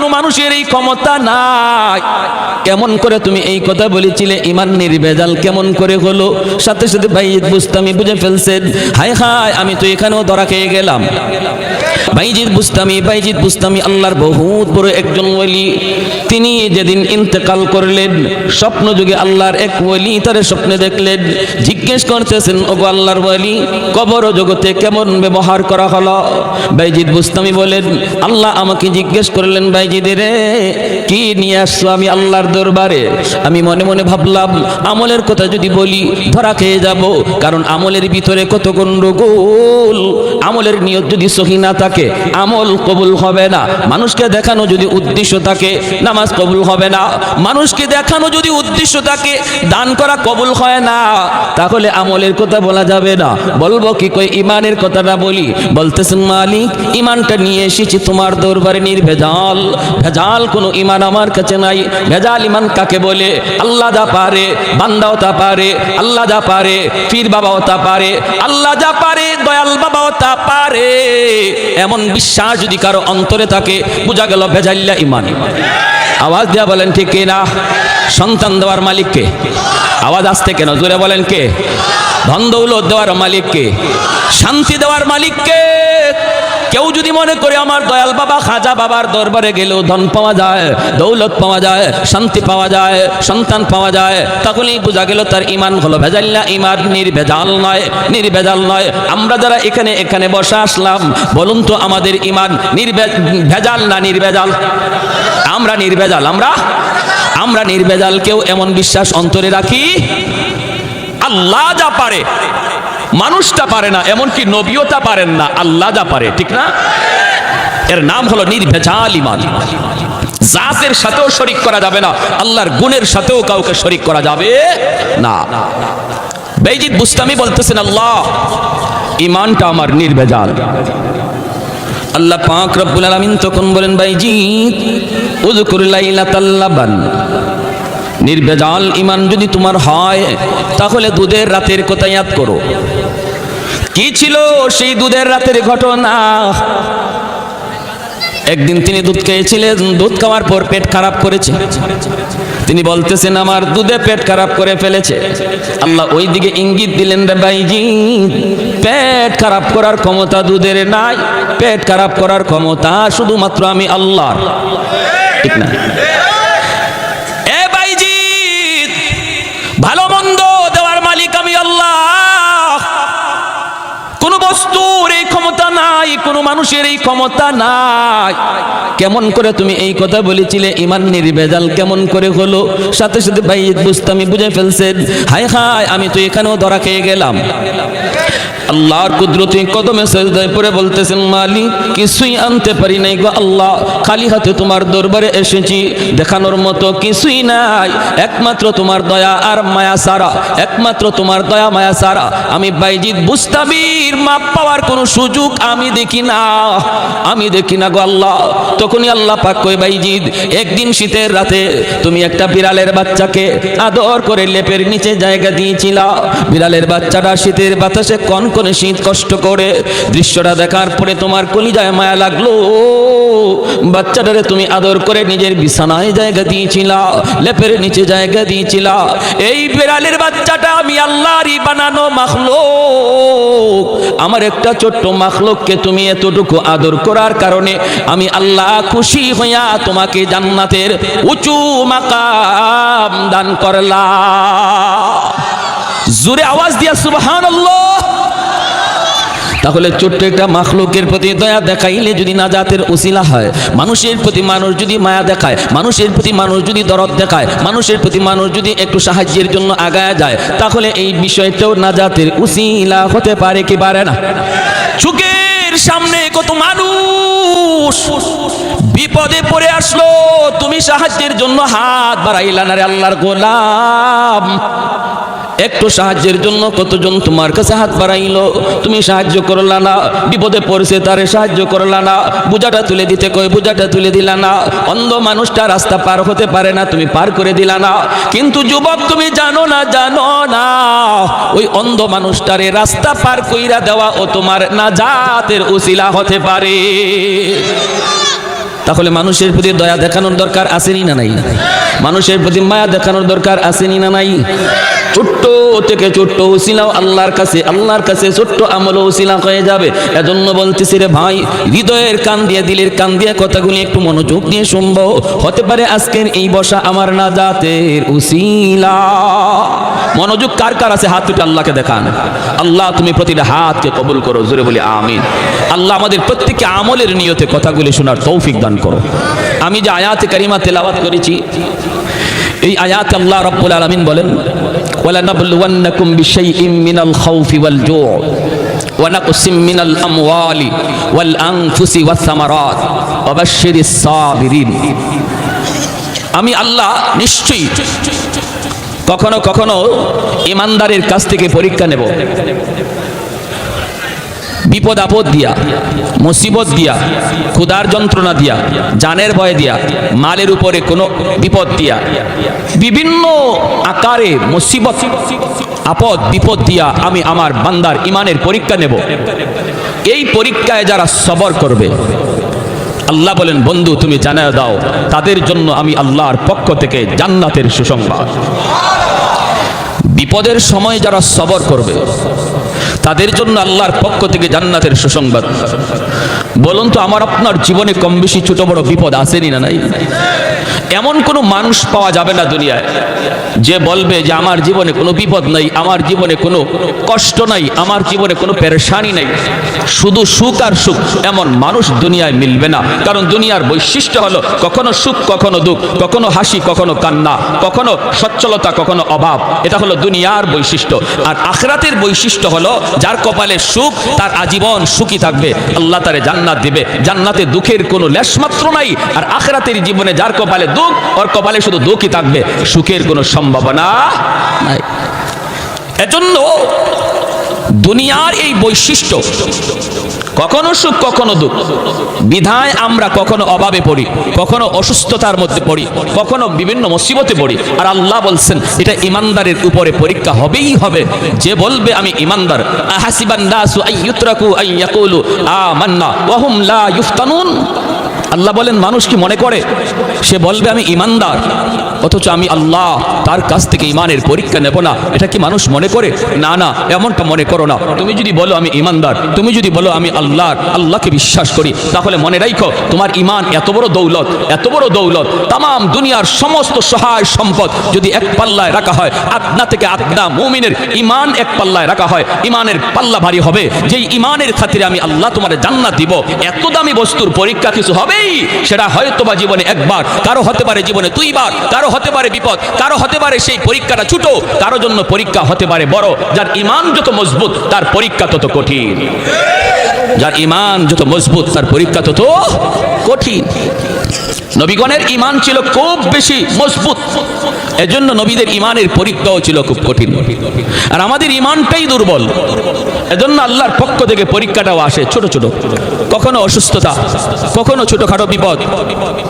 কোনো মানুষের এই ক্ষমতা নাই। কেমন করে তুমি এই কথা বলেছিলে, ইমান নির্বেজাল কেমন করে হলো? সাথে সাথে ভাইজিৎ বুস্তামি বুঝে ফেলছেন হায় হায়, আমি তো এখানেও ধরা খেয়ে গেলাম। বাইজিৎ বুস্তামি বাইজিৎ বুস্তামি আল্লাহর বহুত বড় একজন ওলি। তিনি যেদিন ইন্তেকাল করলেন, স্বপ্ন যুগে আল্লাহর এক ওলি তারে স্বপ্নে দেখলেন। জিজ্ঞেস করতেছেন, ওগো আল্লাহর ওলি, কবর জগতে কেমন ব্যবহার করা হলো? বাইজিৎ বুস্তামি বলেন, আল্লাহ আমাকে জিজ্ঞেস করলেন বাইজিদ রে কি নিয়ে আসছো আমি আল্লাহর দরবারে? আমি মনে মনে ভাবলাম, আমলের কথা যদি বলি, ধরা খেয়ে যাব, কারণ আমলের ভিতরে কত গন্ডগোল আমলের নিয়ত যদি সহি না থাকে, আমল কবুল হবে না। মানুষকে দেখানো যদি উদ্দেশ্য থাকে, নামাজ কবুল হবে না। মানুষকে দেখানো যদি উদ্দেশ্য থাকে, দান করা কবুল হয় না। তাহলে আমলের কথা বলা যাবে না। বলব কি কই, ইমানের কথাটা বলি। বলতেছেন মালিক, ইমানটা নিয়ে এসেছি তোমার দরবারে নির্ভেজাল। ভেজাল কোনো ইমান আমার কাছে নাই। ভেজাল ইমান কাকে বলে? আল্লাহ যা পারে, বান্দাও তা পারে, আল্লাহ যা পারে, পীর বাবাও তা পারে, আল্লাহ যা পারে, দয়াল বাবাও তা পারে। এমন বিশ্বাস যদি কারও অন্তরে থাকে, বোঝা গেল ভেজাল্লা ইমান আওয়াজ দেওয়া বলেন, ঠিক না? সন্তান দেওয়ার মালিককে আওয়াজ আসতে কেন? জোরে বলেন কে? ধন দৌলত দেওয়ার মালিককে শান্তি দেওয়ার মালিককে কেউ যদি মনে করে আমার দয়াল বাবা, খাজা বাবার দরবারে গেলেও ধন পাওয়া যায়, দৌলত পাওয়া যায়, শান্তি পাওয়া যায়, সন্তান পাওয়া যায়, তখনই বোঝা গেল তার ইমান হলো ভেজাল্লা ইমান নির্ভেজাল নয় নির্ভেজাল নয়। আমরা যারা এখানে এখানে বসে আসলাম, বলুন তো আমাদের ইমান নির্ভে, ভেজাল না নির্ভেজাল? আমরা নির্ভেজাল, আমরা? আমরা নির্ভেজাল, কেউ এমন বিশ্বাস অন্তরে রাখি? আল্লাহ যা পারে। মানুষটা পারে না, এমনকি নবীও তা পারেন না, আল্লাহ যা পারে, ঠিক না? এর নাম হলো নির্ভেজাল ইমান। জাতের সাথেও শরিক করা যাবে না, আল্লাহর গুণের সাথেও কাউকে শরিক করা যাবে না। বেজিদ বুস্তামি বলতেছেন, আল্লাহ, ইমানটা আমার নির্ভেজাল। আল্লাহ পাক রব্বুল আলামিন তখন বলেন, বাইজিদ, উযকুর লাইলাতাল্লাবান নির্ভেজাল ইমান যদি তোমার হয়, তাহলে দুধের রাতের কথা ইয়াদ করো। কি ছিল সেই দুধের রাতের ঘটনা? একদিন তিনি দুধ খেয়েছিলেন, দুধ খাওয়ার পর পেট খারাপ করেছে। তিনি বলতেছেন, আমার দুধে পেট খারাপ করে ফেলেছে। আল্লাহ ওই দিকে ইঙ্গিত দিলেন, রে ভাইজি, পেট খারাপ করার ক্ষমতা দুধের নাই। পেট খারাপ করার ক্ষমতা শুধুমাত্র আমি আল্লাহর। ঠিক না? নাই, কোন মানুষের এই ক্ষমতা নাই। কেমন করে তুমি এই কথা বলেছিলে, ইমান নির্বেজাল কেমন করে হলো? সাথে সাথে ভাই বুঝতামি বুঝে ফেলছেন, হায় হায়, আমি তো এখানেও ধরা খেয়ে গেলাম। আল্লাহর কুদরতি কদমে সেজদায় পড়ে বলতেছেন, মালিক, কিছুই আনতে পারি নাই গো আল্লাহ, খালি হাতে তোমার দরবারে এসেছি, দেখানোর মতো কিছুই নাই। একমাত্র তোমার দয়া আর মায়া সারা একমাত্র তোমার দয়া মায়া সারা আমি বাইজিৎ বুস্তাবির মাপ পাওয়ার কোনো সুযোগ আমি দেখি না আমি দেখি না গো আল্লাহ। তখনই আল্লাহ পাক কই বাইজিৎ একদিন শীতের রাতে তুমি একটা বিড়ালের বাচ্চাকে আদর করে লেপের নিচে জায়গা দিয়েছিলা। বিড়ালের বাচ্চাটা শীতের বাতাসে কন করে শীত কষ্ট করে। দৃশ্যটা দেখার পরে তোমার কলিজায় মায়া লাগল। বাচ্চাটারে তুমি আদর করে নিজের বিছানায় জায়গা দিয়েছিলা, লেপের নিচে জায়গা দিয়েছিলা। এই বিড়ালের বাচ্চাটা আমি আল্লাহরই বানানো মাখলো আমার একটা ছোট্ট মাখলোককে তুমি এতটুকু আদর করার কারণে আমি আল্লাহ খুশি হইয়া তোমাকে জান্নাতের উঁচু মাকাম দান করলা জোরে আওয়াজ দিয়া সুবহানাল্লাহ। তাহলে ছোট্ট একটা মাখলুকের প্রতি দয়া দেখাইলে যদি নাজাতের উসিলা হয়, মানুষের প্রতি মানুষ যদি মায়া দেখায়, মানুষের প্রতি মানুষ যদি দরদ দেখায়, মানুষের প্রতি মানুষ যদি একটু সাহায্যের জন্য আগায় যায়, তাহলে এই বিষয়টাও নাজাতের উসিলা হতে পারে কি পারে না? চুকের সামনে কত মানুষ। বিপদে পড়ে আসলো, তুমি সাহায্যের জন্য হাত বাড়াইলা না রে আল্লাহর গোলাম। একটু সাহায্যের জন্য কতজন তোমার কাছে হাত বাড়াইলো? তুমি সাহায্য করলা না, বিপদে পড়ছে তারে সাহায্য করলা না, বুঝাটা তুলে দিতে কই বুঝাটা তুলে দিলা না। অন্ধ মানুষটা রাস্তা পার হতে পারে না, তুমি পার করে দিলা না। কিন্তু যুবক, তুমি জানো না জানো না, ওই অন্ধ মানুষটারে রাস্তা পার কইরা দেওয়া ও তোমার নাজাতের উসিলা হতে পারে। তাহলে মানুষের প্রতি দয়া দেখানোর দরকার আসেনি না নাই? মানুষের প্রতি মায়া দেখানোর দরকার আসেনি না নাই? ছোট্ট থেকে ছোট্ট উসিলাও আল্লাহর কাছে আল্লাহর কাছে ছোট্ট আমল উসিলা হয়ে যাবে। এজন্য বলতেছি রে ভাই, হৃদয়ের কান দিয়ে, দিলের কান দিয়ে কথাগুলি একটু মনোযোগ দিয়ে শুনব। হতে পারে আজকের এই বসা আমার নাজাতের উসিলা। মনোযোগ কার কার আছে? হাত দুটো আল্লাহকে দেখান। আল্লাহ, তুমি প্রতিটা হাতকে কবুল করো, জোরে বলি আমিন। আল্লাহ আমাদের প্রত্যেককে আমলের নিয়তে কথাগুলি শোনার তৌফিক দান করো। আমি যে আয়াতে কারিমা তেলাওয়াত করেছি, এই আয়াত আল্লাহ রাব্বুল আলামিন বলেন ওয়ালা بشيء من الخوف والجوع ونقص من الأموال والأنفس والثمرات وبشر الصابرين. আমি আল্লাহ নিশ্চয়ই কখনো কখনো ইমানদারের কাছ থেকে পরীক্ষা নেব। বিপদ আপদ দিয়া, মুসিবত দিয়া, ক্ষুধার যন্ত্রণা দিয়া, জানের ভয় দিয়া, মালের উপরে কোনো বিপদ দিয়া, বিভিন্ন আকারে মুসিবত, আপদ, বিপদ দিয়া আমি আমার বান্দার ইমানের পরীক্ষা নেব। এই পরীক্ষায় যারা সবর করবে, আল্লাহ বলেন, বন্ধু, তুমি জানায় দাও, তাদের জন্য আমি আল্লাহর পক্ষ থেকে জান্নাতের সুসংবাদ। বিপদের সময় যারা সবর করবে তাদের জন্য আল্লাহর পক্ষ থেকে জান্নাতের সুসংবাদ। বলুন তো, আমার আপনার জীবনে কম বেশি ছোট বড় বিপদ আসেনি না নাই? এমন কোনো মানুষ পাওয়া যাবে না দুনিয়ায়, যে বলবে যে আমার জীবনে কোনো বিপদ নাই, আমার জীবনে কোনো কষ্ট নাই, আমার জীবনে কোনো পেরেশানি নাই। শুধু সুখ আর সুখ, এমন মানুষ দুনিয়ায় মিলবে না। কারণ দুনিয়ার বৈশিষ্ট্য হলো কখনো সুখ, কখনো দুঃখ, কখনো হাসি, কখনো কান্না, কখনো সচ্ছলতা, কখনো অভাব। এটা হলো দুনিয়ার বৈশিষ্ট্য। আর আখরাতের বৈশিষ্ট্য হলো যার কপালে সুখ, তার আজীবন সুখী থাকবে। আল্লাহ তারে জান্নাত দিবে। জান্নাতে দুঃখের কোনো লেশমাত্র নাই, আর আখরাতের জীবনে যার কপালে দুঃখ, ওর কপালে শুধু দুঃখই থাকবে। সুখের কোনো সম্ভাবনা নাই। এজন্য দুনিয়ার এই বৈশিষ্ট্য। কখনো সুখ, কখনো দুঃখ। বিধায় আমরা কখনো অভাবে পড়ি, কখনো অসুস্থতার মধ্যে পড়ি, কখনো বিভিন্ন মুসিবতে পড়ি। আর আল্লাহ বলছেন, এটা ইমানদারের উপরে পরীক্ষা হবেই হবে। যে বলবে, আমি ইমানদার। আহাসিবান নাসু আইয়ুতরাকু আইয়াকুলু আমান্না ওয়া হুম লা ইফতানুন আল্লাহ বলেন, মানুষ কি মনে করে? সে বলবে, আমি ইমানদার, অথচ আমি আল্লাহ, তার কাছ থেকে ইমানের পরীক্ষা নেব না। এটা কি মানুষ মনে করে? না না, এমনটা মনে করো না। তুমি যদি বলো, আমি ইমানদার, তুমি যদি বলো, আমি আল্লাহর, আল্লাহকে বিশ্বাস করি, তাহলে মনে রাখো তোমার ইমান এত বড় দৌলত, এত বড় দৌলত। তাম দুনিয়ার সমস্ত সহায় সম্পদ যদি এক পাল্লায় রাখা হয় আপনা থেকে আপনা মুমিনের ইমান এক পাল্লায় রাখা হয়, ইমানের পাল্লা ভারী হবে। যেই ইমানের খাতিরে আমি আল্লাহ তোমার জান্নাত দিব, এত দামি বস্তুর পরীক্ষা কিছু হবেই সেটা হয়তো বা জীবনে একবার, কারও হতে পারে জীবনে দুইবার, কারও হতে পারে বিপদ, কারও হতে পারে সেই পরীক্ষাটা ছোট, কারও জন্য পরীক্ষা হতে পারে বড়। যার ইমান যত মজবুত, তার পরীক্ষা তত কঠিন। যার ইমান যত মজবুত, তার পরীক্ষা তত কঠিন। নবীগণের ইমান ছিল খুব বেশি মজবুত। এজন্য নবীদের ইমানের পরীক্ষাও ছিল খুব কঠিন। আর আমাদের ইমানটাই দুর্বল। এজন্য আল্লাহর পক্ষ থেকে পরীক্ষাটাও আসে ছোট ছোট। কখনো অসুস্থতা, কখনো ছোটখাটো বিপদ,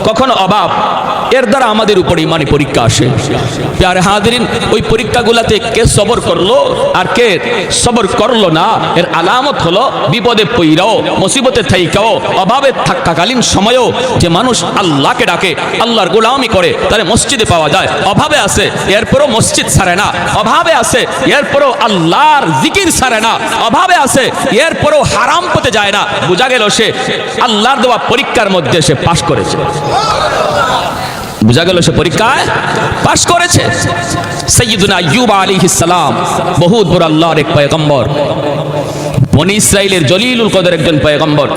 কখনো অভাব, এর দ্বারা আমাদের উপর ইমানি পরীক্ষা আসে। আর হাদিন ওই পরীক্ষাগুলাতে কে সবর করল আর কে সবর করল না, এর আলামত হলো বিপদে পইরাও, মুসিবতে থাইকাও, অভাবে থাকাকালীন সময়ও যে মানুষ আল্লাহকে ডাকে, আল্লাহর গোলামি করে তাহলে মসজিদে পাওয়া যায়, অভাবে আছে, এরপরও মসজিদ ছাড়ে না, অভাবে আছে, এরপরও আল্লাহর জিকির ছাড়ে না, অভাবে আছে, এরপরও হারাম পথে যায় না, বোঝা গেল সে আল্লাহর দেওয়া পরীক্ষার মধ্যে সে পাশ করেছে। বুঝা গেল সে পরীক্ষায় পাশ করেছে। সৈয়দুনা ইউবা আলী সালাম বহুত বড় আল্লাহর এক পয়গম্বর। বনি ইসরাইলের জলিলুল কদর একজন পয়গম্বর।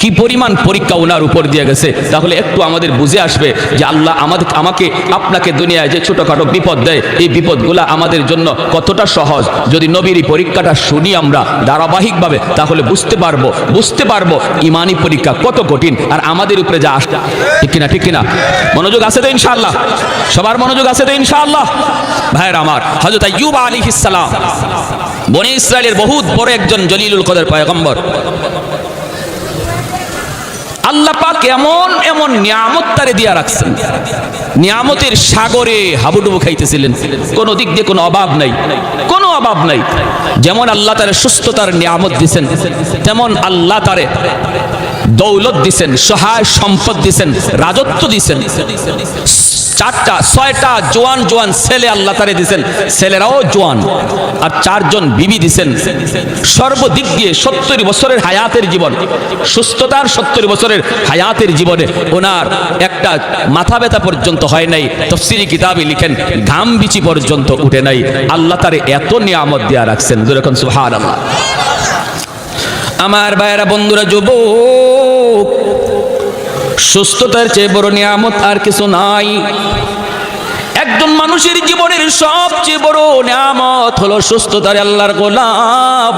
কি পরিমাণ পরীক্ষা ওনার উপর দিয়ে গেছে? তাহলে একটু আমাদের বুঝে আসবে যে আল্লাহ আমাদের, আমাকে, আপনাকে দুনিয়ায় যে ছোটখাটো বিপদ দেয়, এই বিপদগুলা আমাদের জন্য কতটা সহজ? যদি নবীর এই পরীক্ষাটা শুনি আমরা ধারাবাহিকভাবে, তাহলে বুঝতে পারব বুঝতে পারব ইমানি পরীক্ষা কত কঠিন আর আমাদের উপরে যা আসে ঠিক কিনা ঠিক কিনা? মনোযোগ আছে তো ইনশাআল্লাহ? সবার মনোযোগ আছে তো ইনশাআল্লাহ? ভাইয়ের আমার হজরত আইয়ুব আলাইহিস সালাম, বনি ইসরায়েলের বহুত বড় একজন জলিলুল কদর পয়গম্বর। আল্লাহ পাক এমন এমন নিয়ামত তারে দিয়া রাখছেন। নিয়ামতের সাগরে হাবুডুবু খাইতেছিলেন। কোনো দিক দিয়ে কোনো অভাব নাই। কোনো অভাব নাই। যেমন আল্লাহ তারে সুস্থতার নিয়ামত দিছেন, তেমন আল্লাহ তারে দৌলত দিছেন, সহায় সম্পদ দিছেন, রাজত্ব দিছেন। চারটা, ছয়টা জোয়ান জোয়ান ছেলে আল্লাহ তারে দিছেন। ছেলেরাও জোয়ান। আর চারজন বিবি দিছেন। সর্বদিক দিয়ে সত্তর বছরের হায়াতের জীবন। সুস্থতার সত্তর বছরের হায়াতের জীবনে ওনার একটা মাথা ব্যথা পর্যন্ত হয় নাই। তফসিরি কিতাবে লিখেন, ঘাম বিচি পর্যন্ত উঠে নাই। আল্লাহ তারে এত নিয়ামত দিয়া রাখছেন। যেরকম সুহার আমার ভাইয়েরা, বন্ধুরা, যুবক। সুস্থতার চেয়ে বড় নিয়ামত আর কিছু নাই। একজন মানুষের জীবনের সবচেয়ে বড় নিয়ামত হলো সুস্থতার আল্লাহর গোলাম।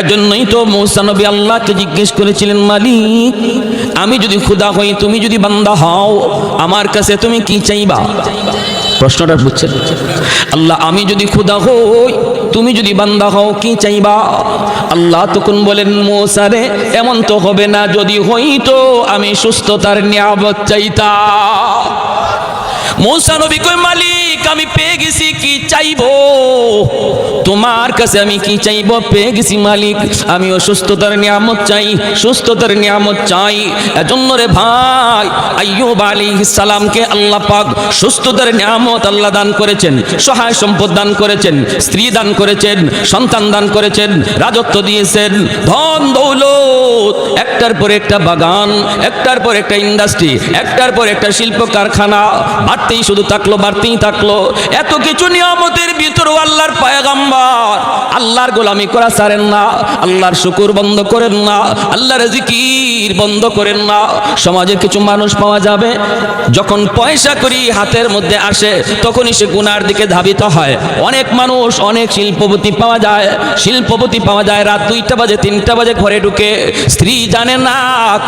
এজন্যই তো মৌসা নবী আল্লাহকে জিজ্ঞেস করেছিলেন, মালিক, আমি যদি খুদা হই, তুমি যদি বান্দা হও, আমার কাছে তুমি কি চাইবা? প্রশ্নটা বুঝছেন? আল্লাহ, আমি যদি খুদা হই, তুমি যদি বান্দা হও, কি চাইবা? আল্লাহ তখন বলেন মোসারে এমন তো হবে না, যদি হইতো আমি সুস্থতার নিয়াবত চাইতা মৌসা নবী কই মালিক, আমি পেয়ে গেছি, কি চাইব? তোমার কাছে আমি কি চাইব পেয়ে গেছি মালিক? আমি অসুস্থতার নিয়ামত চাই, সুস্থতার নিয়ামত চাই। এজন্য রে ভাই, আইয়ুব আলাইহিস সালামকে আল্লাহ পাক সুস্থতার নিয়ামত আল্লাহ দান করেছেন, সহায় সম্পদ দান করেছেন, স্ত্রী দান করেছেন, সন্তান দান করেছেন, রাজত্ব দিয়েছেন। ধন দৌলত, একটার পর একটা বাগান, একটার পর একটা ইন্ডাস্ট্রি, একটার পর একটা শিল্প কারখানা বাড়তেই শুধু থাকল, বাড়তেই থাকল। এত কিছু নিয়ামতের ভিতরেও আল্লাহর পায়গাম্বার আল্লাহর গোলামি করা ছাড়েন না, আল্লাহর শুকুর বন্ধ করেন না, আল্লাহর জিকির বন্ধ করেন না। সমাজে কিছু মানুষ পাওয়া যাবে, যখন পয়সা করি হাতের মধ্যে আসে, তখনই সে গুনার দিকে ধাবিত হয়। অনেক মানুষ, অনেক শিল্পপতি পাওয়া যায়, শিল্পপতি পাওয়া যায়, রাত দুইটা বাজে, তিনটা বাজে ঘরে ঢুকে। স্ত্রী জানে না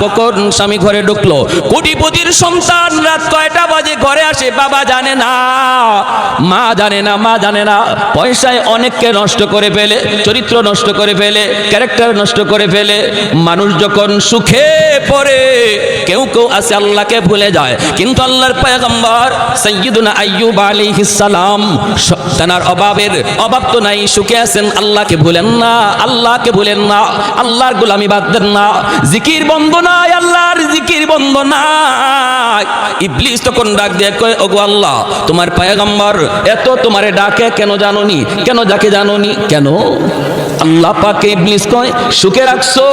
কখন স্বামী ঘরে ঢুকলো। কোটিপতির সন্তান রাত কয়টা বাজে ঘরে আসে, বাবা জানে না। মা জানে না, মা জানে না। পয়সায় অনেককে নষ্ট করে ফেলে, চরিত্র নষ্ট করে ফেলে, ক্যারেক্টার নষ্ট করে ফেলে। মানুষ যখন সুখে পড়ে, কেউ কেউ আছে আল্লাহকে ভুলে যায়। কিন্তু আল্লাহর পয়গম্বর সৈয়দুনা আইয়ুব সালাম তেনার অভাবের অভাব তো নাই, সুখে আছেন, আল্লাহকে ভুলেন না, আল্লাহকে ভুলেন না, আল্লাহর গোলামি বাদ দেন না। জিকির বন্ধ নাই, আল্লাহর জিকির বন্ধ নাই। ইবলিস তখন ডাক দিয়ে কয়, ওগো আল্লাহ, তোমার পয়গম্বর এত তোমারে ডাকে কেন জানোনি? কেন যাকে জানোনি? কেন? আল্লাহ পাকে ইবলিস কয়, সুখে রাখছো,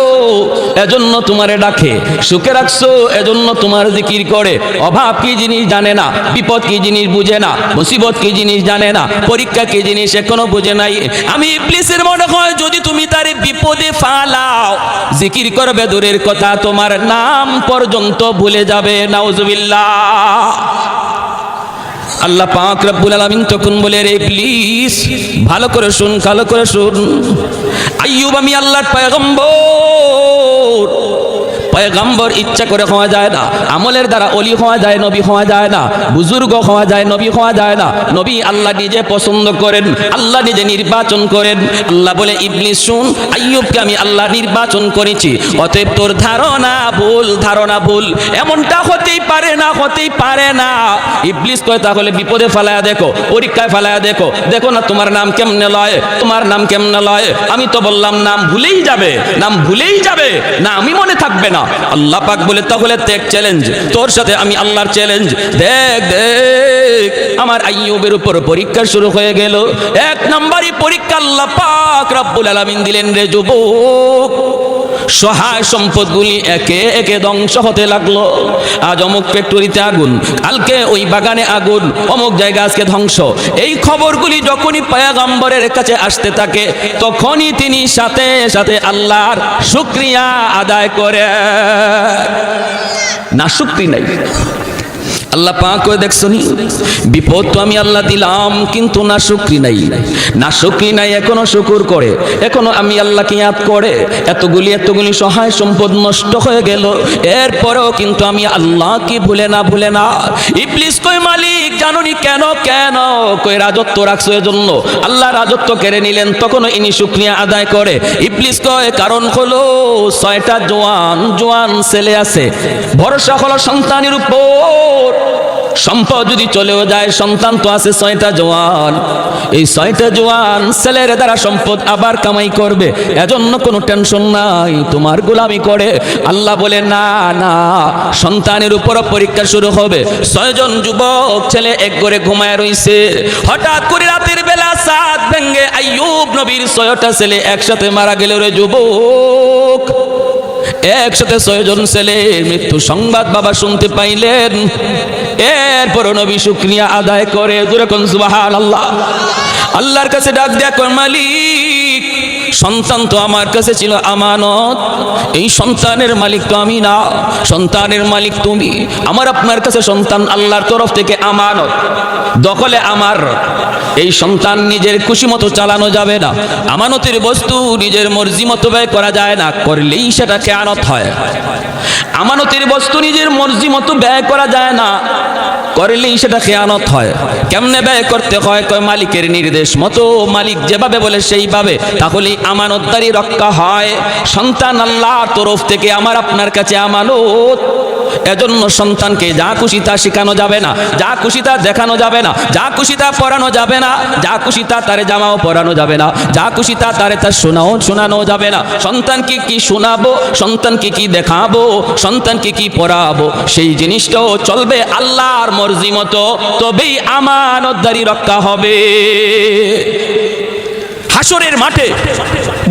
এজন্য তোমারে ডাকে। সুখে রাখছো, এজন্য তোমার জিকির করে। অভাব কি জিনিস জানে না, বিপদ কি জিনিস বুঝে না, মুসিবত কি জিনিস জানে না, পরীক্ষা কি জিনিস এখনও বুঝে নাই। আমি ইবলিসের মনে হয়, যদি তুমি তার বিপদে ফালাও, জিকির করবে দূরের কথা, তোমার নাম পর্যন্ত ভুলে যাবে, নাউজুবিল্লাহ। আল্লাহ পাক রব্বুল আলামিন তখন বলে রে প্লিজ ভালো করে শুন ভালো করে শুন। আইয়ুব আমি আল্লাহর পয়গম্বর। পয়গম্বর ইচ্ছা করে হওয়া যায় না। আমলের দ্বারা অলি হওয়া যায়, নবী হওয়া যায় না। বুজুর্গ হওয়া যায়, নবী হওয়া যায় না। নবী আল্লাহ নিজে পছন্দ করেন, আল্লাহ নিজে নির্বাচন করেন। আল্লাহ বলে, ইবলিস, শুন, আইয়ুবকে আমি আল্লাহ নির্বাচন করেছি। অতএব তোর ধারণা ভুল ধারণা ভুল। এমনটা হতেই পারে না, হতেই পারে না। ইবলিস কয়, তাহলে বিপদে ফেলায়া দেখো, পরীক্ষায় ফেলায়া দেখো। দেখো না তোমার নাম কেমনে লয়, তোমার নাম কেমনে লয়। আমি তো বললাম, নাম ভুলেই যাবে, নাম ভুলেই যাবে। না, আমি মনে থাকবে না। আল্লাহ পাক বলে, তাহলে দেখ চ্যালেঞ্জ তোর সাথে আমি আল্লাহর চ্যালেঞ্জ দেখ দেখ, আমার আইয়ুবের উপর পরীক্ষা শুরু হয়ে গেল। এক নম্বরই পরীক্ষা আল্লাহ পাক রব্বুল আলামিন দিলেন রে যুবক। সহায় সম্পদগুলি একে একে ধ্বংস হতে লাগল। আজ অমুক ফ্যাক্টরিতে আগুন, কালকে ওই বাগানে আগুন, অমুক জায়গা আজকে ধ্বংস। এই খবরগুলি যখনই পায়াগম্বরের কাছে আসতে থাকে, তখনই তিনি সাথে সাথে আল্লাহর শুক্রিয়া আদায় করে। না, শুক্রি নাই। আল্লাহ পাক করে দেখছনি বিপদ তো আমি আল্লাহ দিলাম, কিন্তু না শুক্রি নাই। না শুক্রি নাই, এখনও শুকুর করে। এখনও আমি আল্লাহকে ইয়াদ করে? এতগুলি এতগুলি সহায় সম্পদ নষ্ট হয়ে গেল। এরপরেও কিন্তু আমি আল্লাহ কি ভুলে না ভুলে না। ইবলিস কই মালিক, জানুনি কেন কেন? কই রাজত্ব রাখছো এজন্য। আল্লাহ রাজত্ব কেড়ে নিলেন, তখনও ইনি শুক্রিয়া আদায় করে। ইবলিস কয়, কারণ হলো ছয়টা জোয়ান জোয়ান ছেলে আছে। ভরসা হলো সন্তানের উপর। সম্পদ যদি চলেও যায়, সন্তান তো আছে ছয়টা জোয়ান। এই ছয়টা জোয়ান ছেলের দ্বারা সম্পদ আবার কামাই করবে, এজন্য কোনো টেনশন নাই। তোমার গোলামি করে। আল্লাহ বলে, না না, সন্তানের উপর পরীক্ষা শুরু হবে। ছয়জন যুবক ছেলে এক করে ঘুমায় রইছে। হঠাৎ করে রাতের বেলা সাত ভেঙ্গে আইয়ুব নবীর ছয়টা ছেলে একসাথে মারা গেল রে যুবক। একসাথে ছয়জন ছেলে মৃত্যু সংবাদ বাবা শুনতে পাইলেন। এরপর নবী শুক্রিয়া আদায় করে দূরে সুবাহান আল্লাহ আল্লাহর কাছে ডাক দেয়া কর মালিক সন্তান তো আমার কাছে ছিল আমানত। এই সন্তানের মালিক তো আমি না। সন্তানের মালিক তুমি। আমার আপনার কাছে সন্তান আল্লাহর তরফ থেকে আমানত। দখলে আমার। এই সন্তান নিজের খুশি মতো চালানো যাবে না। আমানতের বস্তু নিজের মর্জি মতো ব্যয় করা যায় না। করলেই সেটা খেয়ানত হয়। আমানতের বস্তু নিজের মর্জি মতো ব্যয় করা যায় না। করলেই সেটা খেয়ানত হয়। কেমনে ব্যয় করতে হয়? কয়, মালিকের নির্দেশ মতো। মালিক যেভাবে বলে সেইভাবে। তাহলেই আমানতদারি রক্ষা হয়। সন্তান আল্লাহ তরফ থেকে আমার আপনার কাছে আমানত। এজন্য সন্তানকে যা খুশি তা শেখানো যাবে না, যা খুশি তা দেখানো যাবে না, যা খুশি তা পড়ানো যাবে না, যা খুশি তা তারে জামাও পরানো যাবে না, যা খুশি তা তারে তা শোনাও শোনানো যাবে না, সন্তানকে কি শোনাবো, সন্তানকে কি দেখাবো, সন্তানকে কি পড়াবো, সেই জিনিসটাও চলবে আল্লাহর মর্জি মতো, তবেই আমানতদারি রক্ষা হবে। হাসরের মাঠে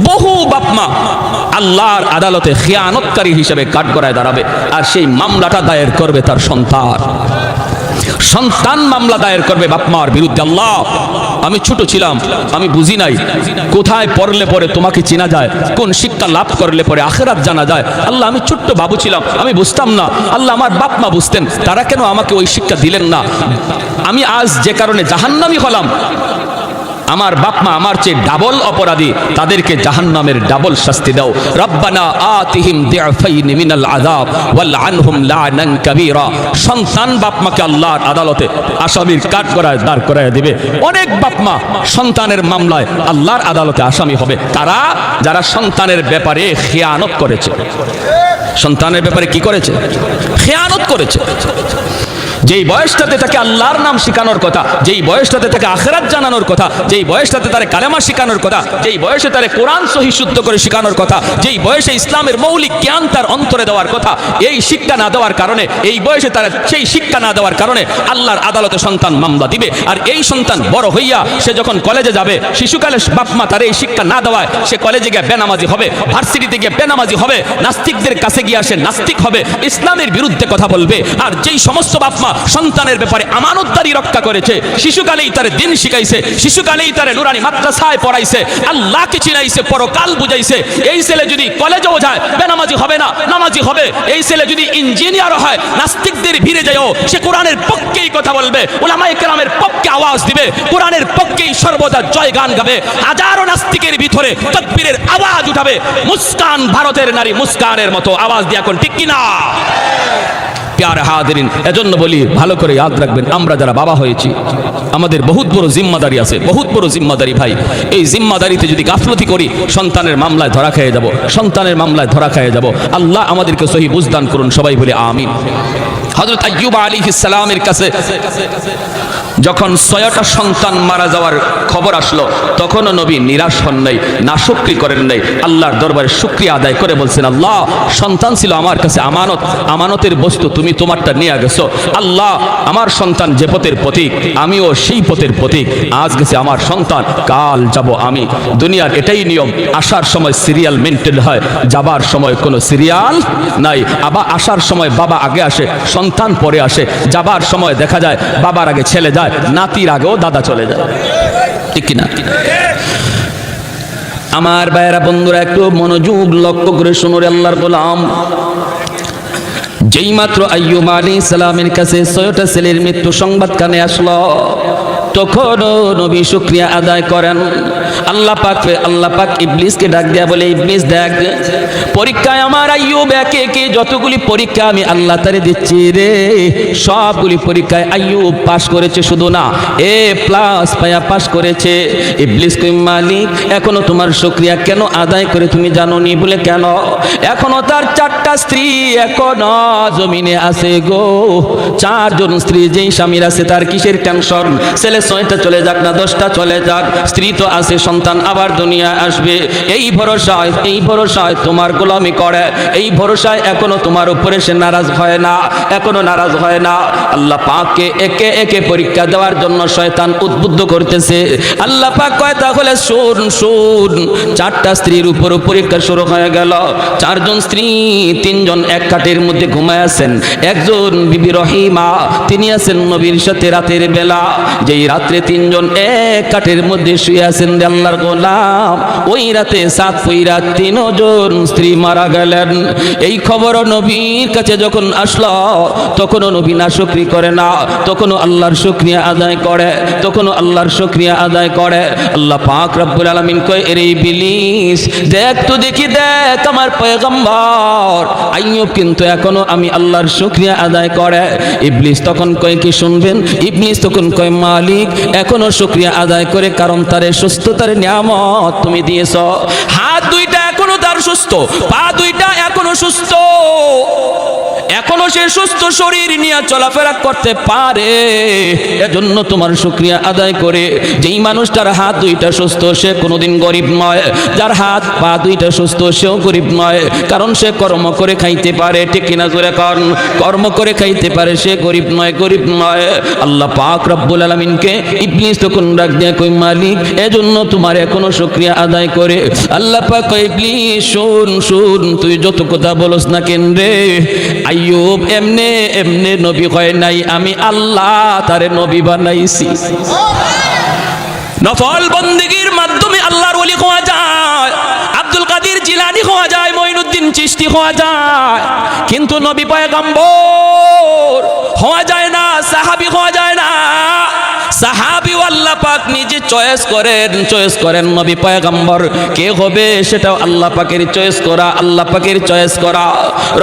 বহু বাপমা আল্লাহর আদালতে খেয়ানতকারী হিসেবে কাঠগড়ায় দাঁড়াবে, আর সেই মামলাটা দায়ের করবে তার সন্তান। সন্তান মামলা দায়ের করবে বাপমার বিরুদ্ধে। আল্লাহ, আমি ছোট ছিলাম, আমি বুঝি নাই কোথায় পড়লে পরে তোমাকে চেনা যায়, কোন শিক্ষা লাভ করলে পরে আখেরাত জানা যায়। আল্লাহ, আমি ছোট্ট বাবু ছিলাম, আমি বুঝতাম না। আল্লাহ, আমার বাপ মা বুঝতেন, তারা কেন আমাকে ওই শিক্ষা দিলেন না? আমি আজ যে কারণে জাহান্নামি হলাম আমার বাপমা আমার চেয়ে ডাবল অপরাধী, তাদেরকে জাহান্নামের ডাবল শাস্তি দাও। রব্বানা আতিহিম দিআফাইন মিনাল আযাব, ওয়াল আনহুম লানান কাবীরা। সন্তান বাপ মাকে আল্লাহর আদালতে আসামির কাঠ করায় দাঁড় করায় দিবে। অনেক বাপ মা সন্তানের মামলায় আল্লাহর আদালতে আসামি হবে। তারা যারা সন্তানের ব্যাপারে খেয়ানত করেছে। সন্তানের ব্যাপারে কি করেছে? খেয়ানত করেছে। যেই বয়সটাতে তাকে আল্লাহর নাম শেখানোর কথা, যেই বয়সটাতে তাকে আখেরাত জানানোর কথা, যেই বয়সটাতে তারে কালেমা শেখানোর কথা, যেই বয়সে তারে কোরআন সহি শুদ্ধ করে শেখানোর কথা, যেই বয়সে ইসলামের মৌলিক জ্ঞান তার অন্তরে দেওয়ার কথা, এই শিক্ষা না দেওয়ার কারণে, এই বয়সে তার সেই শিক্ষা না দেওয়ার কারণে আল্লাহর আদালতে সন্তান মামলা দিবে। আর এই সন্তান বড় হইয়া সে যখন কলেজে যাবে, শিশুকালে বাপ মা তার এই শিক্ষা না দেওয়ায় সে কলেজে গিয়ে বেনামাজি হবে, ভার্সিটিতে গিয়ে বেনামাজি হবে, নাস্তিকদের কাছে গিয়ে সে নাস্তিক হবে, ইসলামের বিরুদ্ধে কথা বলবে। আর যেই সমস্ত বাপ মা সন্তানের ব্যাপারে আমানতদারি রক্ষা করেছে। শিশুকালেই তার দিন শিখাইছে, শিশুকালেই তার নুরানি মাদ্রাসায় পড়াইছে। আল্লাহকে চিনাইছে, পরকাল বুঝাইছে। এই ছেলে যদি কলেজেও যায়, বেনামাজি হবে না, নামাজি হবে। এই ছেলে যদি ইঞ্জিনিয়ার হয়, নাস্তিকদের ভিড়ে যায়ও, সে কোরআনের পক্ষেই কথা বলবে ওলামায়ে কেরামের পক্ষে আওয়াজ দিবে, কোরআনের পক্ষেই সর্বদা জয় গান গাবে। হাজারো নাস্তিকের ভিতরে তকবীরের আওয়াজ উঠাবে। মুস্কান ভারতের নারী মুস্কানের মতো আওয়াজ দিয়া কোন ঠিক কিনা? প্যারে হাদিরিন। এজন্য বলি, ভালো করে ইয়াদ রাখবেন। আমরা যারা বাবা হয়েছি, আমাদের বহুত বড় জিম্মাদারি আছে, বহুত বড় জিম্মাদারি ভাই। এই জিম্মাদারিতে যদি গাফলতি করি, সন্তানের মামলায় ধরা খেয়ে যাব, সন্তানের মামলায় ধরা খেয়ে যাব। আল্লাহ আমাদেরকে সহি বুঝদান করুন, সবাই বলে আমিন। হযরত আইয়ুব আলাইহিস সালামের কাছে যখন ছয়টা সন্তান মারা যাওয়ার খবর আসলো, তখনও নবী নিরাশ হন নাই, না শুক্রি করেন নাই। আল্লাহর দরবারে শুক্রিয়া আদায় করে বলছেন, আল্লাহ, সন্তান ছিল আমার কাছে আমানত, আমানতের বস্তু, তুমি তোমারটা নিয়ে গেছো। আল্লাহ, আমার সন্তান যে পথের প্রতীক, আমিও সেই পথের প্রতীক। আজ গেছে আমার সন্তান, কাল যাব আমি। দুনিয়ার এটাই নিয়ম, আসার সময় সিরিয়াল মেনটেন হয়, যাবার সময় কোনো সিরিয়াল নাই। আবার আসার সময় বাবা আগে আসে, সন্তান পরে আসে। যাবার সময় দেখা যায়, বাবার আগে ছেলে যায় নাতির আগেও দাদা চলে যায় ঠিক কিনা? আমার ভাইয়েরা, বন্ধুরা, একটু মনোযোগ লক্ষ্য করে শুনুরে আল্লাহর গোলাম। যেই মাত্র আইয়ুব আলী সালামের কাছে ছয়টা ছেলের মৃত্যু সংবাদ কানে আসলো। তখনও নবী শুক্রিয়া আদায় করেন। আল্লাহ পাক আল্লাহ পাক ইবলিসকে ডাক দেয়া বলে, ইবলিস, দেখ, পরীক্ষায় আমার আইয়ুব একে একে যতগুলি পরীক্ষা আমি আল্লাহ তারে দিচ্ছি রে, সবগুলি পরীক্ষায় আইয়ুব পাশ করেছে শুধু না, এ প্লাস পায়া পাশ করেছে। ইবলিস কই, মালিক, এখনও তোমার শুক্রিয়া কেন আদায় করে তুমি জানো নি বলে, কেন? এখনও তার চারটা স্ত্রী এখনও জমিনে আছে গো। চারজন স্ত্রী যেই স্বামীর আছে তার কিসের টেনশন ছেলে ছয়টা চলে যাক না, দশটা চলে যাক। স্ত্রী তো আছে, সন্তান আবার দুনিয়া আসবে। এই ভরসায় এই ভরসায় তোমার গোলামি করে। এই ভরসায় এখনও তোমার উপরে সে নারাজ হয় না, এখনও নারাজ হয় না। আল্লাহ পাককে একে একে পরীক্ষা দেওয়ার জন্য শয়তান উদ্বুদ্ধ করতেছে। আল্লাহ পাক কয়, তাহলে শুন শুন, চারটা স্ত্রীর উপর পরীক্ষা শুরু হয়ে গেল। চারজন স্ত্রী, তিনজন এক কাঠের মধ্যে ঘুমায় আছেন। একজন বিবি রহিমা, তিনি আছেন নবীর সাথে রাতের বেলা। যেই রাত্রে তিনজন এক কাঠের মধ্যে শুয়ে আছেন আল্লাহর গোলাম। ওই রাতে সাত পইরা তিনজন স্ত্রী মারা গেলেন। এই খবর নবীর কাছে যখন আসলো, তখনও নবী না শুকরি করে না, তখনও আল্লাহর শুক্রিয়া আদায় করে, তখনও আল্লাহর শুক্রিয়া আদায় করে। আল্লাহ পাক রব্বুল আলামিন কয়, এরে বিলিস দেখ তো দেখি, দেখ আমার পয়গম্বর। আইয়ুব কিন্তু এখনও আমি আল্লাহর শুক্রিয়া আদায় করে। ইবলিস তখন কয়, কি শুনবেন? ইবলিস তখন কয় মালিক, এখনও শুক্রিয়া আদায় করে কারণ তারে সুস্থতার নিয়ামত তুমি দিয়েছ। হাত দুইটা এখনও তার সুস্থ, পা দুইটা এখনও সুস্থ। এখনও সে সুস্থ শরীর নিয়ে চলাফেরা করতে পারে। এজন্য তোমার শুক্রিয়া আদায় করে, যেই মানুষটার হাত দুইটা সুস্থ, সে কোনোদিন গরিব নয়। যার হাত পা দুইটা সুস্থ, সেও গরিব নয়। কারণ সে কর্ম করে খাইতে পারে, ঠিক কিনা জোরে কর কর্ম করে খাইতে পারে, সে গরিব নয় গরিব নয়। আল্লাহ পাক রব্বুল আলমিনকে ইবলিস তখন ডাক দিয়ে কই, মালিক, এজন্য তোমার এখনও শুক্রিয়া আদায় করে। আল্লাহ পাক ইবলিস, শুন শুন, তুই যত কথা বলস না কেন রে? আইয়ুব এমনে এমনে নবী হয় নাই, আমি আল্লাহ তারে নবী বানাইছি। নফল বন্দিগির মাধ্যমে আল্লাহর ওলি হওয়া যায়, আব্দুল কাদির জিলানি হওয়া যায়, মঈনুদ্দিন চিশতি হওয়া যায়। কিন্তু নবী পয়গম্বর হওয়া যায় না, সাহাবি হওয়া যায় না। সাহাবি আল্লাহ পাক নিজে চয়েস করেন চয়েস করেন নবী পয়গম্বর। কে হবে সেটাও আল্লাহ পাকের চয়েস করা, আল্লাহ পাকের চয়েস করা।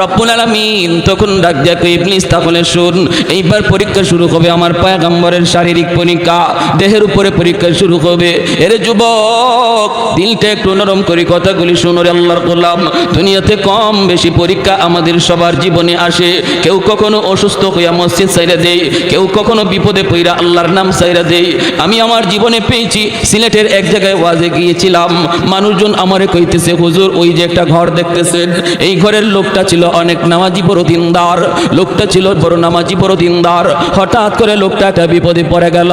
রব্বুল আলামিন তখন ডাক দিয়ে কই, ইবলিস, তাহলে শুন, এইবার পরীক্ষা শুরু হবে আমার পয়গম্বরের শারীরিক পরীক্ষা, দেহের উপরে পরীক্ষা শুরু হবে। এর যুবক, দিলটা একটু নরম করে, কথাগুলি শুনো রে আল্লাহর গোলাম। দুনিয়াতে কম বেশি পরীক্ষা আমাদের সবার জীবনে আসে। কেউ কখনো অসুস্থ হইয়া মসজিদ সাইরা দেই কেউ কখনো বিপদে পইরা আল্লাহর নাম সাইরা দেই। আমি আমার জীবনে পেয়েছি, সিলেটের এক জায়গায় ওয়াজে গিয়েছিলাম। মানুষজন আমারে কইতেছে, হুজুর, ওই যে একটা ঘর দেখতেছেন, এই ঘরের লোকটা ছিল অনেক নামাজি বড় দিনদার লোকটা ছিল বড় নামাজি বড় দিনদার হঠাৎ করে লোকটা একটা বিপদে পড়ে গেল।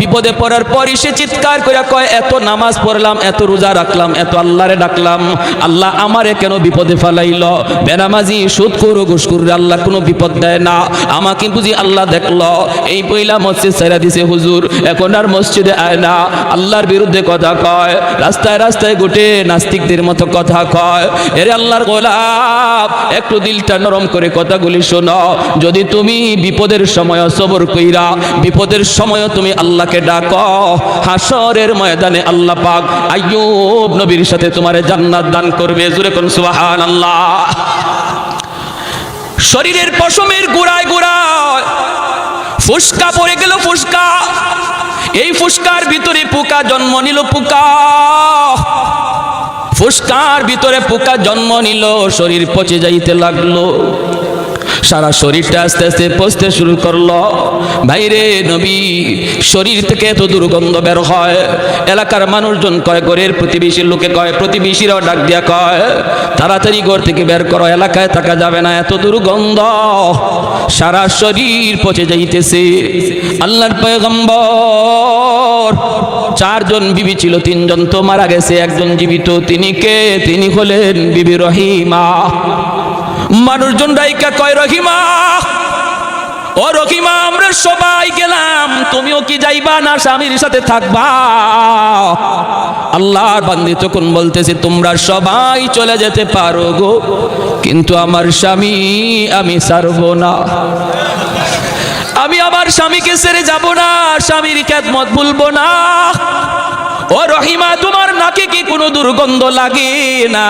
বিপদে পড়ার পরই সে চিৎকার করে কয়, এত নামাজ পড়লাম, এত রোজা রাখলাম, এত আল্লাহরে ডাকলাম। আল্লাহ আমারে কেন বিপদে ফেলাইল? বেনামাজি সুদ করো ঘুষ করো আল্লাহ কোনো বিপদ দেয় না। আমাকে বুঝি আল্লাহ দেখল। এই পয়লা মসজিদ ছেড়া দিছে, হুজুর এখন আর মসজিদে আয় না। আল্লাহর বিরুদ্ধে কথা কয়, রাস্তায় রাস্তায় গোটে নাস্তিকদের মতো কথা কয়। এরে আল্লাহর গোলাপ, একটু দিলটা নরম করে কথাগুলি শোনো। যদি তুমি বিপদের সময় সবর কইরা, বিপদের সময় তুমি আল্লাহকে ডাকো। হাসরের ময়দানে আল্লাহ পাক আইয়ুব নবীর সাথে তোমারে জান্নাত দান করবে। জুরে কোন সুবহানাল্লাহ। শরীরের পশমের গুড়ায় গুড়ায় ফুসকা পড়ে গেল ফুসকা। ফুসকার ভিতরে পোকা জন্ম নিল পোকা। ফুসকার ভিতরে পোকা জন্ম নিল, শরীর পচে যাইতে লাগল। সারা শরীরটা আস্তে আস্তে পচতে শুরু করল। ভাইরে নবী, শরীর থেকে এত দুর্গন্ধ বের হয়। এলাকার মানুষজন কয়, ঘরের প্রতিবেশীর লোকে কয়, প্রতিবেশীরাও ডাক দিয়া কয়, তাড়াতাড়ি ঘর থেকে বের করো, এলাকায় থাকা যাবে না, এত দুর্গন্ধ। সারা শরীর পচে যাইতেছে। আল্লাহর পয়গম্বর, চারজন বিবি ছিল, তিনজন তো মারা গেছে, একজন জীবিত, তিনি কে? তিনি হলেন বিবি রহিমা। মানুষজন রাইকা কয়, রহিমা, ও রহিমা, আমরা সবাই গেলাম। তুমিও কি যাইবা না? স্বামীর সাথে থাকবা? আল্লাহর বান্দি তখন বলতেছে, তোমরা সবাই চলে যেতে পারো গো, কিন্তু আমার স্বামী আমি সারব না। আমি আমার স্বামীকে ছেড়ে যাব না স্বামীর খ্যাতমত ভুলবো না। ও রহিমা, তোমার নাকে কি কোনো দুর্গন্ধ লাগে না?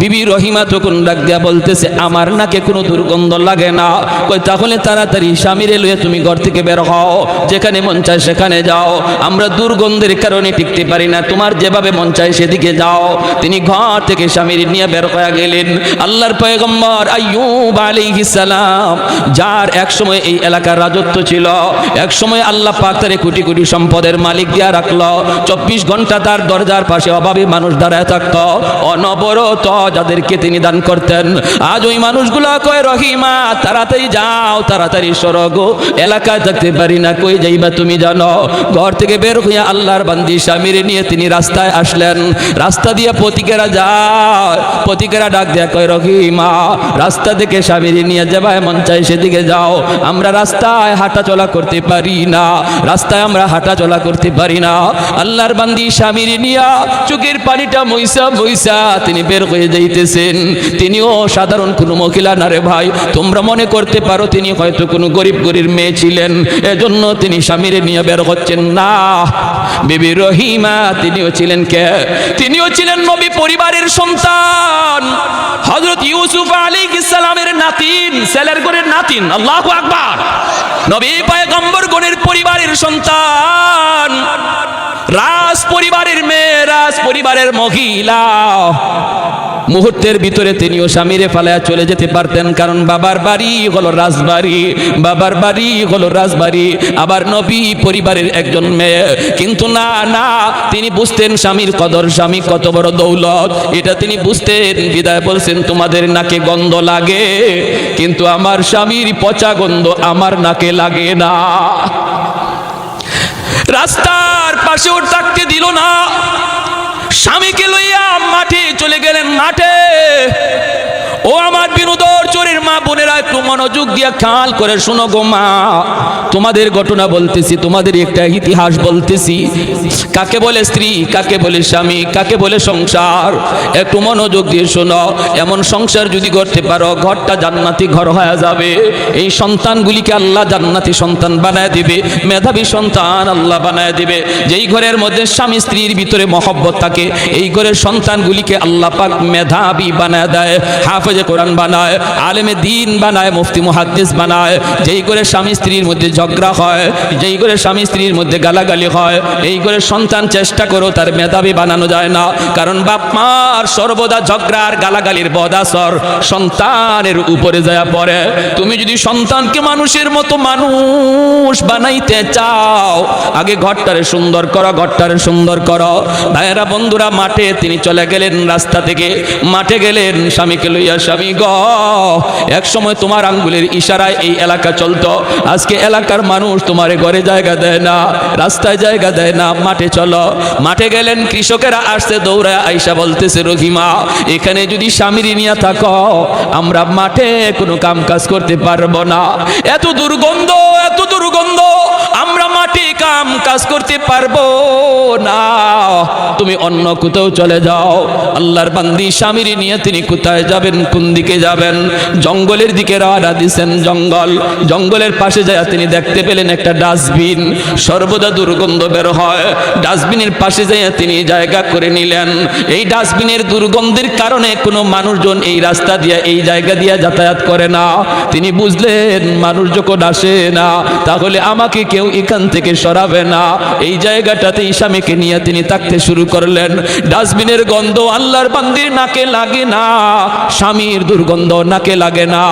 বিবি রহিমা তখন ডাক দিয়া বলতেছে, আমার নাকে কোনো দুর্গন্ধ লাগে না। কই, তাহলে তাড়াতাড়ি স্বামীরে লয়ে তুমি ঘর থেকে বের হও, যেখানে মন চায় সেখানে যাও। আমরা দুর্গন্ধের কারণে টিকতে পারি না, তোমার যেভাবে মন চায় সেদিকে যাও। তিনি ঘর থেকে স্বামীর নিয়ে বের হয়ে গেলেন। আল্লাহর পয়গম্বর আইয়ুব আলাইহিস সালাম, যার এক সময় এই এলাকার রাজত্ব ছিল। এক সময় আল্লাহ পাক তারে কোটি কোটি সম্পদের মালিক দিয়া রাখল। চব্বিশ ঘণ্টা তার দরজার পাশে অভাবী মানুষ দাঁড়ায় থাকতো। অনবরত যাদেরকে তিনি দান করতেন। আজ ওই মানুষগুলো কয়, রহিমা, তাড়াতাড়ি যাও, তাড়াতাড়ি সরগ এলাকায় থাকতে পারি না, কই যাইবা তুমি জানো? ঘর থেকে বের হইয়া আল্লাহর বান্দি স্বামীরে নিয়ে তিনি রাস্তায় আসলেন। রাস্তা দিয়ে পতিকেরা যায়। পতিকেরা ডাক দেয়া কয়, রহিমা, রাস্তা থেকে স্বামীরে নিয়ে যাবায়, মন চাই সেদিকে যাও। আমরা রাস্তায় হাঁটা চলা করতে পারি না। রাস্তায় আমরা হাঁটা চলা করতে পারি না। আল্লাহর বান্দি স্বামীর নিয়া চোখের পানিটা মইসা মইসা তিনি বের হয়ে যাইতেছেন। তিনিও সাধারণ কোনো মহিলা না রে ভাই। তোমরা মনে করতে পারো তিনি হয়তো কোনো গরিব গরিব মেয়ে ছিলেন। এজন্য তিনি স্বামীর নিয়ে বের হচ্ছেন না। বিবি রহিমা, তিনিও ছিলেন কে? তিনিও ছিলেন নবী পরিবারের সন্তান। হজরত ইউসুফ আলী ইসলামের নাতিন, সেলের গড়ের নাতিন। আল্লাহ আকবার। নবী পয়গম্বর গণের পরিবারের সন্তান। রাজ পরিবারের মেয়ে রাজ পরিবারের মহিলা। মুহূর্তের ভিতরে তিনিও স্বামীরে ফালায়া চলে যেতে পারতেন, কারণ বাবার বাড়ি হলো রাজবাড়ি, বাবার বাড়ি হলো রাজবাড়ি, আবার নবী পরিবারের একজন মেয়ে। কিন্তু না না, তিনি বুঝতেন স্বামীর কদর, স্বামী কত বড় দৌলত। এটা তিনি বুঝতেন, বিদায় বলছেন, তোমাদের নাকে গন্ধ লাগে, কিন্তু আমার স্বামীর পচা গন্ধ আমার নাকে লাগে না। রাস্তার পাশে ওর থাকতে দিল না। স্বামীকে লইয়া মাঠে চলে গেলেন মাঠে। ও আমার বিনোদর চোরের মা বোনেরা, একটু মনোযোগ দিয়া খেয়াল করে শোনো গো মা। তোমাদের ঘটনা বলতেছি, তোমাদের একটা ইতিহাস বলতেছি। কাকে বলে স্ত্রী, কাকে বলে স্বামী, কাকে বলে সংসার? একটু মনোযোগ দিয়ে শোনো। এমন সংসার যদি করতে পারো, ঘরটা জান্নাতি ঘর হয়ে যাবে। এই সন্তানগুলিকে আল্লাহ জান্নাতি সন্তান বানায় দিবে, মেধাবী সন্তান আল্লাহ বানায় দিবে। যেই ঘরের মধ্যে স্বামী স্ত্রীর ভিতরে মহব্বত থাকে, এই ঘরের সন্তানগুলিকে আল্লাহ পাক মেধাবী বানায় দেয়। হাফেজে কোরআন বানায়, আলেমে দিন বানায়, মুফতি, মুহাদ্দিস বানায়, যেই করে স্বামী স্ত্রীর মধ্যে ঝগড়া হয়, যেই করে স্বামী স্ত্রীর মধ্যে গালাগালি হয়, এই করে সন্তান চেষ্টা করো তার মেধাবী বানানো যায় না। কারণ বাপ মার সর্বদা ঝগড়ার গালাগালির বদাসর সন্তানের উপরে যায় পড়ে। তুমি যদি সন্তানকে মানুষের মতো মানুষ বানাইতে চাও, আগে ঘরটারে সুন্দর করো, ঘরটারে সুন্দর করো। ভাইয়েরা, বন্ধুরা, মাঠে তিনি চলে গেলেন রাস্তা থেকে। মাঠে গেলেন স্বামীকে লইয়া স্বামী গ এক সময় তোমার আঙ্গুলের ইশারায় এই এলাকা চলতো। আজকে এলাকার মানুষ তোমার ঘরে জায়গা দেয় না, রাস্তায় জায়গা দেয় না, মাঠে চলো। মাঠে গেলেন, কৃষকেরা আসছে, দৌড়ায় আইসা বলতেছে, রহিমা, এখানে যদি স্বামীর নিয়ে থাকো, আমরা মাঠে কোনো কাম কাজ করতে পারব না। এত দুর্গন্ধ এত দুর্গন্ধ, আমরা মাঠে কাম কাজ করতে পারব না। তুমি অন্য কোথাও চলে যাও। আল্লাহর বান্দি স্বামীর নিয়ে তিনি কোথায় যাবেন, কোন দিকে যাবেন? জঙ্গলের দিকে রওনা দিছেন জঙ্গল। জঙ্গলের পাশে যায় তিনি দেখতে পেলেন একটা ডাস্টবিন। সর্বদা দুর্গন্ধ বের হয়। ডাস্টবিনের পাশে যায় তিনি জায়গা করে নিলেন। এই ডাস্টবিনের দুর্গন্ধের কারণে কোনো মানুষজন এই রাস্তা দিয়ে, এই জায়গা দিয়ে যাতায়াত করে না। তিনি বুঝলেন, মানুষ যখন আসে না, তাহলে আমাকে কেউ এখান থেকে সরাবে না। এই জায়গাটাতে স্বামীকে নিয়ে তিনি থাকতে শুরু করলেন। ডাস্টবিনের গন্ধ আল্লাহর বান্দির নাকে লাগে না। স্বামীর দুর্গন্ধ নাকে লাগে না।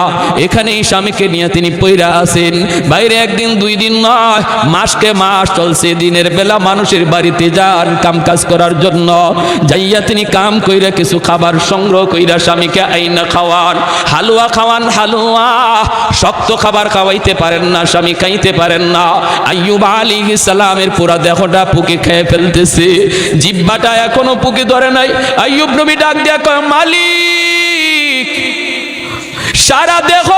এখানেই স্বামীকে নিয়ে তিনি পইরা আসেন বাইরে একদিন, দুই দিন নয় মাসকে মাস চলছে। দিনের বেলা মানুষের বাড়িতে যান কাম কাজ করার জন্য। যাইয়া তিনি কাম কইরা কিছু খাবার সংগ্রহ কইরা স্বামীকে আইনা খাওয়ান। হালুয়া খাওয়ান, হালুয়া। শক্ত খাবার খাওয়াইতে পারেন না, স্বামী খাইতে পারেন না। আইয়ুব আলী সালামের পুরা দেহটা পুকে খেয়ে ফেলতেছে। জিব্বাটা এখনও পুকে ধরে নাই। আইয়ুব নবী ডাক দিয়া মালিক, সারা দেহ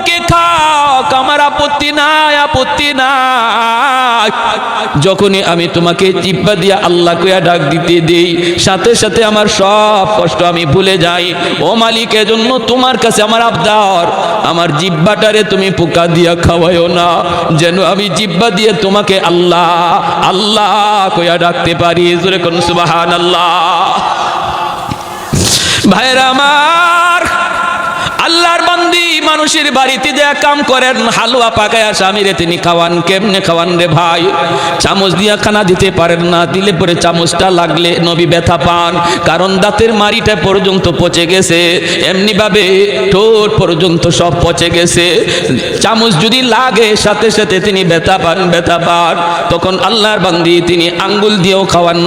মুখে খাও আমার আপত্তি নাই আপত্তি নাই। যখনই আমি তোমাকে জিব্বা দিয়া আল্লাহ কইয়া ডাক দিতে দেই, সাথে সাথে আমার সব কষ্ট আমি ভুলে যাই। ও মালিক, এজন্য তোমার কাছে আমার আবদার। আমার জিব্বাটারে তুমি পোকা দিয়া খাওয়াইও না, যেন আমি জিব্বা দিয়ে তোমাকে আল্লাহ আল্লাহ কইয়া ডাকতে পারি। জোরে কোন সুবাহান আল্লাহ ভাইরা মানুষের বাড়িতে যে কাম করেন, হালুয়া পাকায়া স্বামীরে তিনি খাওয়ান, কেমনে খাওয়ান রে ভাই? চামচ দিয়া খানা দিতে পারেন না, দিলে পরে চামচটা লাগলে নবী ব্যথা পান। কারণ দাঁতের মারিটা পর্যন্ত পচে গেছে এমনি ভাবে ঠোঁট পর্যন্ত সব পচে গেছে। চামচ যদি লাগে, সাথে সাথে তিনি ব্যথা পান ব্যথা পান। তখন আল্লাহর বান্দি তিনি আঙ্গুল দিয়েও খাওয়ান